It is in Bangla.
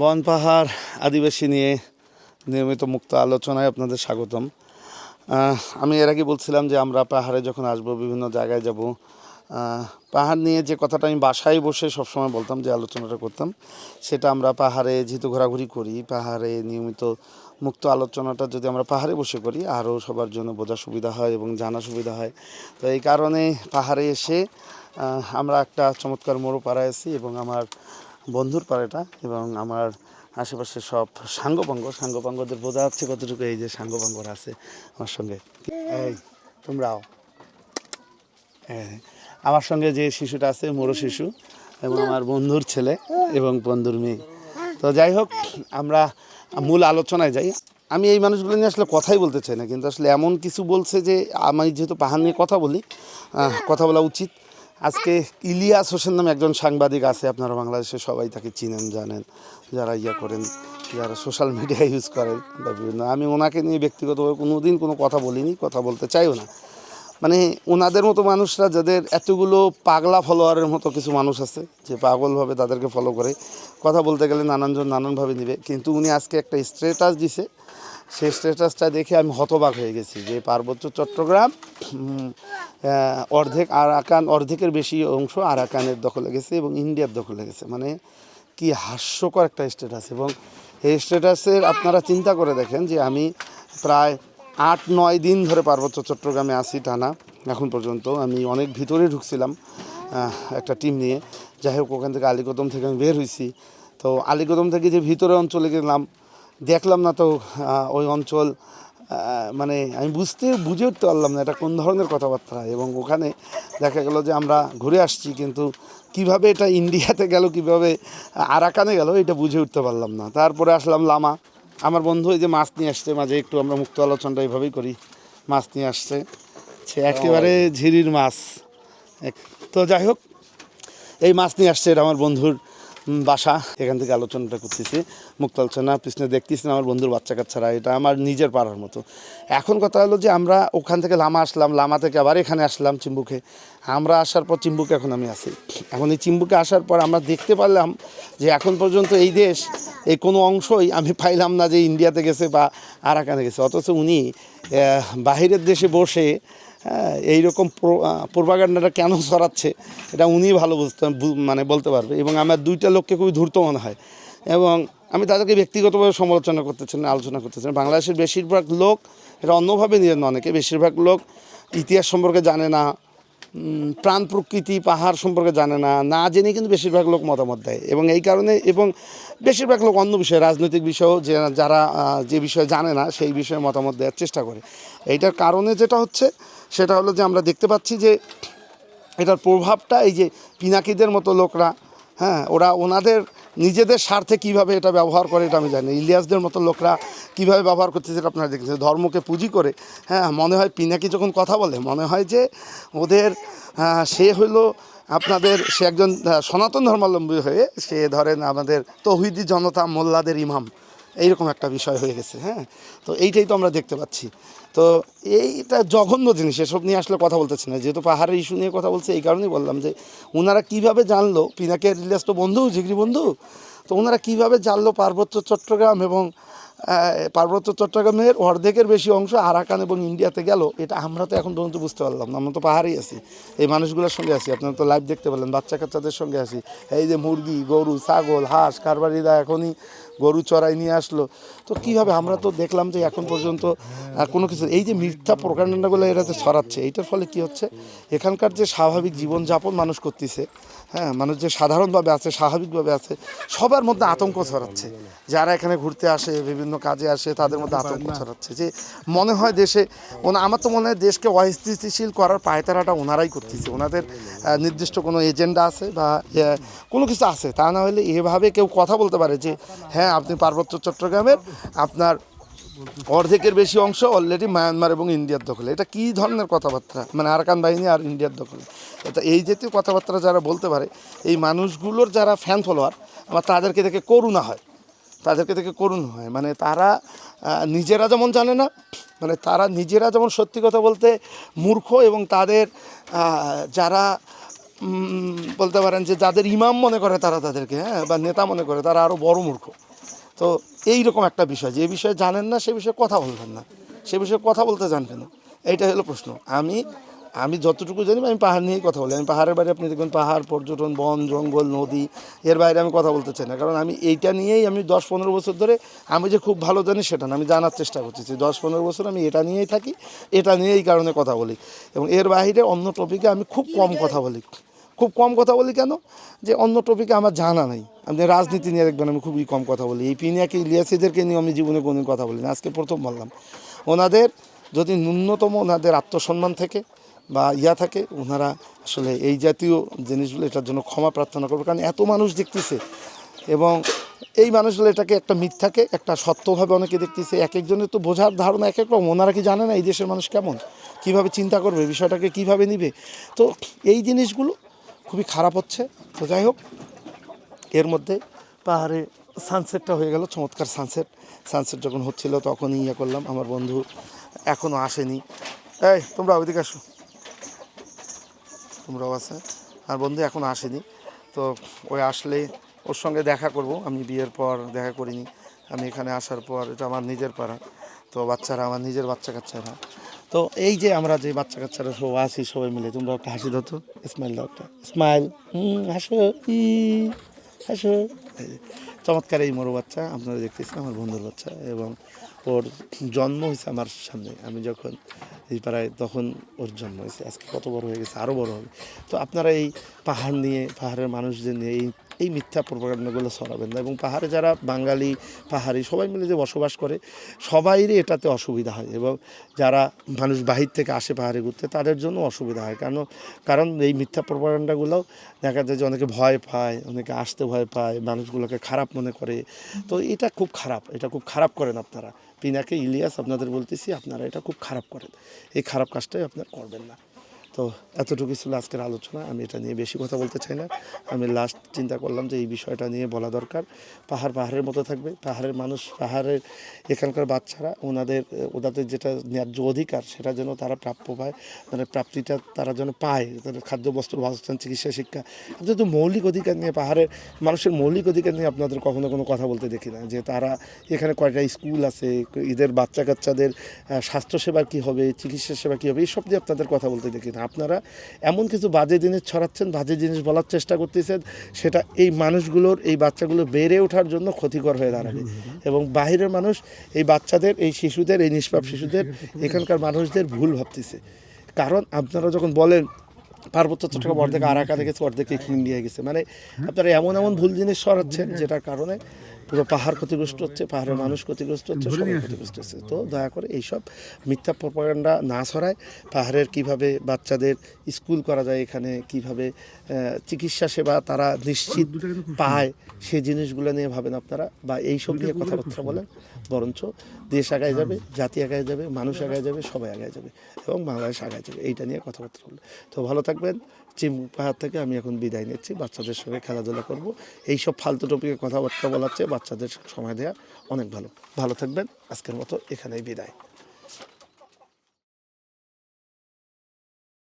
বন পাহাড় আদিবাসী নিয়ে নিয়মিত মুক্ত আলোচনায় আপনাদের স্বাগতম। আমি এর আগে বলছিলাম যে আমরা পাহাড়ে যখন আসব, বিভিন্ন জায়গায় যাব পাহাড় নিয়ে যে কথাটা আমি বাসায় বসে সবসময় বলতাম, যে আলোচনাটা করতাম, সেটা আমরা পাহাড়ে যেহেতু ঘোরাঘুরি করি, পাহাড়ে নিয়মিত মুক্ত আলোচনাটা যদি আমরা পাহাড়ে বসে করি, আরও সবার জন্য বোঝা সুবিধা হয় এবং জানা সুবিধা হয়। তো এই কারণে পাহাড়ে এসে আমরা একটা চমৎকার মোড়ো পাড়ায় আছি এবং আমার বন্ধুর পাড়াটা এবং আমার আশেপাশে সব সাঙ্গপাঙ্গ সাঙ্গপাঙ্গদের বোঝা যাচ্ছে কতটুকু এই যে সাঙ্গপাঙ্গরা আছে আমার সঙ্গে। এই, তোমরাও। আমার সঙ্গে যে শিশুটা আছে মোড়ো শিশু, এবং আমার বন্ধুর ছেলে এবং বন্ধুর মেয়ে। তো যাই হোক, আমরা মূল আলোচনায় যাই। আমি এই মানুষগুলো নিয়ে আসলে কথাই বলতে চাই না, কিন্তু আসলে এমন কিছু বলছে যে আমি যেহেতু পাহাড় নিয়ে কথা বলি কথা বলা উচিত। আজকে ইলিয়াস হোসেন নামে একজন সাংবাদিক আছে, আপনারা বাংলাদেশে সবাই তাকে চিনেন, জানেন। যারা ইয়া করেন, যারা সোশ্যাল মিডিয়া ইউজ করেন বা বিভিন্ন। আমি ওনাকে নিয়ে ব্যক্তিগতভাবে কোনো দিন কোনো কথা বলিনি, কথা বলতে চাইও না। মানে ওনাদের মতো মানুষরা যাদের এতগুলো পাগলা ফলোয়ারের মতো কিছু মানুষ আছে, যে পাগলভাবে তাদেরকে ফলো করে, কথা বলতে গেলে নানানজন নানানভাবে নেবে। কিন্তু উনি আজকে একটা স্ট্যাটাস দিছে সেই স্ট্যাটাসটা দেখে আমি হতবাক হয়ে গেছি যে পার্বত্য চট্টগ্রাম অর্ধেক আরাকান, অর্ধেকের বেশি অংশ আরাকানের দখলে গেছে এবং ইন্ডিয়ার দখলে গেছে। মানে কি হাস্যকর একটা স্ট্যাটাস এবং এই স্ট্যাটাসের আপনারা চিন্তা করে দেখেন যে আমি প্রায় আট, নয় দিন ধরে পার্বত্য চট্টগ্রামে আসি টানা, এখন পর্যন্ত আমি অনেক ভিতরে ঢুকছিলাম একটা টিম নিয়ে। যাই হোক, ওখান থেকে আলিকদম থেকে আমি বের হয়েছি তো আলিকদম থেকে যে ভিতরে অঞ্চলে গেলাম দেখলাম না তো ওই অঞ্চল মানে আমি বুঝতে বুঝে উঠতে পারলাম না এটা কোন ধরনের কথাবার্তা এবং ওখানে দেখা গেল যে আমরা ঘুরে আসছি কিন্তু কীভাবে এটা ইন্ডিয়াতে গেল কীভাবে আরাকানে গেল এটা বুঝে উঠতে পারলাম না। তারপরে আসলাম লামা। আমার বন্ধু এই যে মাছ নিয়ে আসছে মাঝে একটু আমরা মুক্ত আলোচনাটা এইভাবেই করি। মাছ নিয়ে আসছে সে একেবারে ঝিরির মাছ। এক- তো যাই হোক এই মাছ নিয়ে আসছে এটা আমার বন্ধুর বাসা। এখান থেকে আলোচনাটা করতেছি। মুক্ত আলোচনা পিছনে দেখতেছেন আমার বন্ধুর বাচ্চা কাচ্চারা এটা আমার নিজের পাড়ার মতো। এখন কথা হলো যে আমরা ওখান থেকে লামা আসলাম, লামা থেকে আবার এখানে আসলাম চিম্বুকে। আমরা আসার পর চিম্বুকে এখন আমি আছি। এখন এই চিম্বুকে আসার পর আমরা দেখতে পারলাম যে এখন পর্যন্ত এই দেশ, এই কোনো অংশই আমি পাইলাম না যে ইন্ডিয়াতে গেছে বা আরাকানে গেছে। অথচ উনি বাহিরের দেশে বসে হ্যাঁ এইরকম প্রোপাগান্ডাটা কেন ছড়াচ্ছে, এটা উনি ভালো বুঝতে মানে বলতে পারবে। এবং আমার দুইটা লোককে খুবই ধূর্ত মনে হয়। এবং আমি তাদেরকে ব্যক্তিগতভাবে সমালোচনা করতেছেন না আলোচনা করতেছেন বাংলাদেশের বেশিরভাগ লোক এটা অন্যভাবে নিয়ে অনেকে, বেশিরভাগ লোক ইতিহাস সম্পর্কে জানে না প্রাণ প্রকৃতি, পাহাড় সম্পর্কে জানে না না জেনে কিন্তু বেশিরভাগ লোক মতামত দেয়। এবং এই কারণে, এবং বেশিরভাগ লোক অন্য বিষয়ে, রাজনৈতিক বিষয়েও যে, যারা যে বিষয়ে জানে না, সেই বিষয়ে মতামত দেওয়ার চেষ্টা করে। এইটার কারণে যেটা হচ্ছে সেটা হলো যে আমরা দেখতে পাচ্ছি যে এটার প্রভাবটা এই যে পিনাকিদের মতো লোকরা হ্যাঁ ওরা ওনাদের নিজেদের স্বার্থে কীভাবে এটা ব্যবহার করে এটা আমি জানি। ইলিয়াসদের মতো লোকরা কীভাবে ব্যবহার করতেছে এটা আপনারা দেখতেছেন ধর্মকে পুঁজি করে হ্যাঁ মনে হয় পিনাকি যখন কথা বলে, মনে হয় যে ওদের সে হলো আপনাদের, সে একজন সনাতন ধর্মাবলম্বী হয়ে সে ধরেন আমাদের তৌহিদি জনতা মোল্লাদের ইমাম এইরকম একটা বিষয় হয়ে গেছে হ্যাঁ? তো এইটাই তো আমরা দেখতে পাচ্ছি। তো এইটা জঘন্য জিনিস, এসব নিয়ে আসলে কথা বলতেছি না। যেহেতু পাহাড়ের ইস্যু নিয়ে কথা বলছে, এই কারণেই বললাম যে ওনারা কীভাবে জানলো, পিনাকের রিলেস তো বন্ধু জিগরি বন্ধু? তো ওনারা কীভাবে জানলো পার্বত্য চট্টগ্রাম এবং পার্বত্য চট্টগ্রামের অর্ধেকের বেশি অংশ আরাকান এবং ইন্ডিয়াতে গেল? এটা আমরা তো এখন পর্যন্ত বুঝতে পারলাম না। আমরা তো পাহাড়েই আছি। এই মানুষগুলোর সঙ্গে আছি। আপনারা তো লাইভ দেখতে পেলেন বাচ্চা কাচ্চাদের সঙ্গে আছি। এই যে মুরগি, গরু, ছাগল, হাঁস, কারবারিরা এখনই গরু চড়াই নিয়ে আসলো। তো কীভাবে? আমরা তো দেখলাম যে এখন পর্যন্ত কোনো কিছু এই যে মিথ্যা প্রকাণ্ডাগুলো এরা যে ছড়াচ্ছে এইটার ফলে কি হচ্ছে? এখানকার যে স্বাভাবিক জীবনযাপন মানুষ করতেছে হ্যাঁ মানুষ যে সাধারণভাবে আছে স্বাভাবিকভাবে আছে সবার মধ্যে আতঙ্ক ছড়াচ্ছে। যারা এখানে ঘুরতে আসে বিভিন্ন কাজে আসে তাদের মধ্যে আতঙ্ক ছড়াচ্ছে। যে মনে হয় দেশে ওনা আমার তো মনে হয় দেশকে অস্থিতিশীল করার পায়তারাটা ওনারাই করতেছে। ওনাদের নির্দিষ্ট কোনো এজেন্ডা আছে বা কোনো কিছু আছে। তা না হলে এভাবে কেউ কথা বলতে পারে যে হ্যাঁ আপনি পার্বত্য চট্টগ্রামের আপনার অর্ধেকের বেশি অংশ অলরেডি মায়ানমার এবং ইন্ডিয়ার দখলে। এটা কী ধরনের কথাবার্তা? মানে আরাকান বাহিনী আর ইন্ডিয়ার দখলে। এটা এই জাতীয় কথাবার্তা যারা বলতে পারে, এই মানুষগুলোর যারা ফ্যান ফলোয়ার আমার তাদেরকে দেখে করুণা হয়। তাদেরকে দেখে করুণ হয়। মানে তারা নিজেরা যেমন জানে না মানে তারা নিজেরা যেমন সত্যি কথা বলতে মূর্খ এবং তাদের যারা বলতে পারেন যে যাদের ইমাম মনে করে তারা তাদেরকে হ্যাঁ বা নেতা মনে করে, তারা আরও বড় মূর্খ। তো এই রকম একটা বিষয়, যে বিষয়ে জানেন না সে বিষয়ে কথা বলবেন না। সে বিষয়ে কথা বলতে জান কেন? এইটা হলো প্রশ্ন। আমি আমি যতটুকু জানি আমি পাহাড় নিয়েই কথা বলি। আমি পাহাড়ের বাইরে আপনি দেখবেন পাহাড়, পর্যটন, বন, জঙ্গল, নদী, এর বাইরে আমি কথা বলতে চাই না। কারণ আমি এইটা নিয়েই আমি দশ পনেরো বছর ধরে আমি যে খুব ভালো জানি সেটা না, আমি জানার চেষ্টা করতেছি। দশ পনেরো বছর আমি এটা নিয়েই থাকি, এটা নিয়েই কারণে কথা বলি। এবং এর বাইরে অন্য টপিকে আমি খুব কম কথা বলি। খুব কম কথা বলি কেন? যে অন্য টপিকে আমার জানা নেই। আপনি রাজনীতি নিয়ে দেখবেন আমি খুবই কম কথা বলি। এই পিনিয়াকে, ইলিয়াসিদেরকে নিয়ে আমি জীবনে কোনো কথা বলি না আজকে প্রথম বললাম। ওনাদের যদি ন্যূনতম ওনাদের আত্মসম্মান থেকে বা ইয়া থাকে, ওনারা আসলে এই জাতীয় জিনিসগুলো, এটার জন্য ক্ষমা প্রার্থনা করবে। কারণ এত মানুষ দেখতেছে এবং এই মানুষগুলো এটাকে একটা মিথ্যাকে, একটা সত্যভাবে অনেকে দেখতেছে। এক একজনের তো বোঝার ধারণা এক এক রকম। ওনারা কি জানে না এই দেশের মানুষ কেমন? কীভাবে চিন্তা করবে? বিষয়টাকে কীভাবে নিবে? তো এই জিনিসগুলো খুবই খারাপ হচ্ছে। তো যাই হোক এর মধ্যে পাহাড়ে সানসেটটা হয়ে গেল, চমৎকার সানসেট সানসেট যখন হচ্ছিল তখনই ইয়ে করলাম, আমার বন্ধু এখনও আসেনি। এই, তোমরা ওইদিকে আসো। তোমরাও আছে আর বন্ধু এখনও আসেনি। তো ওই আসলে ওর সঙ্গে দেখা করব। আমি বিয়ের পর দেখা করিনি। আমি এখানে আসার পর এটা আমার নিজের পাড়া। তো বাচ্চারা আমার নিজের বাচ্চা কাচ্চারা। তো এই যে আমরা যে বাচ্চা কাচ্চারা সব আসি সবাই মিলে, তোমরা একটা হাসি দাও তো। স্মাইল দাও একটা। স্মাইল হুম, হাসো যে, চমৎকার এই মোরো বাচ্চা আপনারা দেখতেছেন আমার বন্ধুর বাচ্চা এবং ওর জন্ম হয়েছে আমার সামনে। আমি যখন এই পাড়ায় তখন ওর জন্ম হয়েছে। আজকে কত বড় হয়ে গেছে আরও বড় হবে। তো আপনারা এই পাহাড় নিয়ে পাহাড়ের মানুষদের নিয়ে এই এই মিথ্যা প্রপাগান্ডাগুলো ছড়াবেন না। এবং পাহাড়ে যারা বাঙালি, পাহাড়ি সবাই মিলে যে বসবাস করে, সবাইরই এটাতে অসুবিধা হয়। এবং যারা মানুষ বাহির থেকে আসে পাহাড়ে ঘুরতে, তাদের জন্য অসুবিধা হয়। কারণ কারণ এই মিথ্যা প্রপাগান্ডাগুলোও দেখা যায় যে অনেকে ভয় পায়, অনেকে আসতে ভয় পায়, মানুষগুলোকে খারাপ মনে করে। তো এটা খুব খারাপ, এটা খুব খারাপ করেন আপনারা। পিনাকে ইলিয়াস আপনাদের বলতেছি, আপনারা এটা খুব খারাপ করেন। এই খারাপ কাজটাই আপনারা করবেন না। তো এতটুকু ছিল আজকের আলোচনা। আমি এটা নিয়ে বেশি কথা বলতে চাই না। আমি লাস্ট চিন্তা করলাম যে এই বিষয়টা নিয়ে বলা দরকার। পাহাড় পাহাড়ের মতো থাকবে। পাহাড়ের মানুষ পাহাড়ের এখানকার বাচ্চারা ওনাদের ওনাদের যেটা ন্যায্য অধিকার সেটা যেন তারা প্রাপ্য পায়। মানে প্রাপ্তিটা তারা যেন পায়। তাদের খাদ্য বস্ত্র বাসস্থান চিকিৎসা শিক্ষা। কিন্তু মৌলিক অধিকার নিয়ে পাহাড়ের মানুষের মৌলিক অধিকার নিয়ে আপনাদের কখনো কোনো কথা বলতে দেখি না। যে তারা এখানে কয়টা স্কুল আছে এদের বাচ্চা কাচ্চাদের আহ, স্বাস্থ্যসেবার কী হবে চিকিৎসা সেবা কী হবে এইসব নিয়ে আপনাদের কথা বলতে দেখি না। আপনারা এমন কিছু বাজে জিনিস ছড়াচ্ছেন, বাজে জিনিস বলার চেষ্টা করতেছেন, সেটা এই মানুষগুলোর, এই বাচ্চাগুলো বেড়ে ওঠার জন্য ক্ষতিকর হয়ে দাঁড়াবে। এবং বাহিরের মানুষ, এই বাচ্চাদের, এই শিশুদের, এই নিষ্পাপ শিশুদের, এখানকার মানুষদের ভুল ভাবতেছে। কারণ আপনারা যখন বলেন, পার্বত্য চট্টগ্রাম অর্ধেক আরাকা দেখেছে অর্ধেক ইন্ডিয়া গেছে মানে আপনারা এমন এমন ভুল জিনিস সরাচ্ছেন যেটার কারণে পুরো পাহাড় ক্ষতিগ্রস্ত হচ্ছে পাহাড়ের মানুষ ক্ষতিগ্রস্ত হচ্ছে সবাই ক্ষতিগ্রস্ত হচ্ছে। তো দয়া করে এইসব মিথ্যা প্রপাগান্ডা না ছড়ায়। পাহাড়ের কীভাবে বাচ্চাদের স্কুল করা যায় এখানে কীভাবে চিকিৎসা সেবা তারা নিশ্চিত পায় সেই জিনিসগুলো নিয়ে ভাবেন আপনারা বা এইসব নিয়ে কথাবার্তা বলেন। বরঞ্চ দেশ আগায় যাবে জাতি আগায় যাবে মানুষ আগায় যাবে সবাই আগায় যাবে এবং বাংলাদেশ আগায় যাবে। এইটা নিয়ে কথাবার্তা বলবে তো ভালো থাকবেন। চিম পাহাড় থেকে আমি এখন বিদায় নিচ্ছি। বাচ্চাদের সঙ্গে খেলাধুলা করব। এইসব ফালতু টপিকে কথাবার্তা বলার চেয়ে বাচ্চাদের সময় দেওয়া অনেক ভালো। ভালো থাকবেন। আজকের মতো এখানেই বিদায়।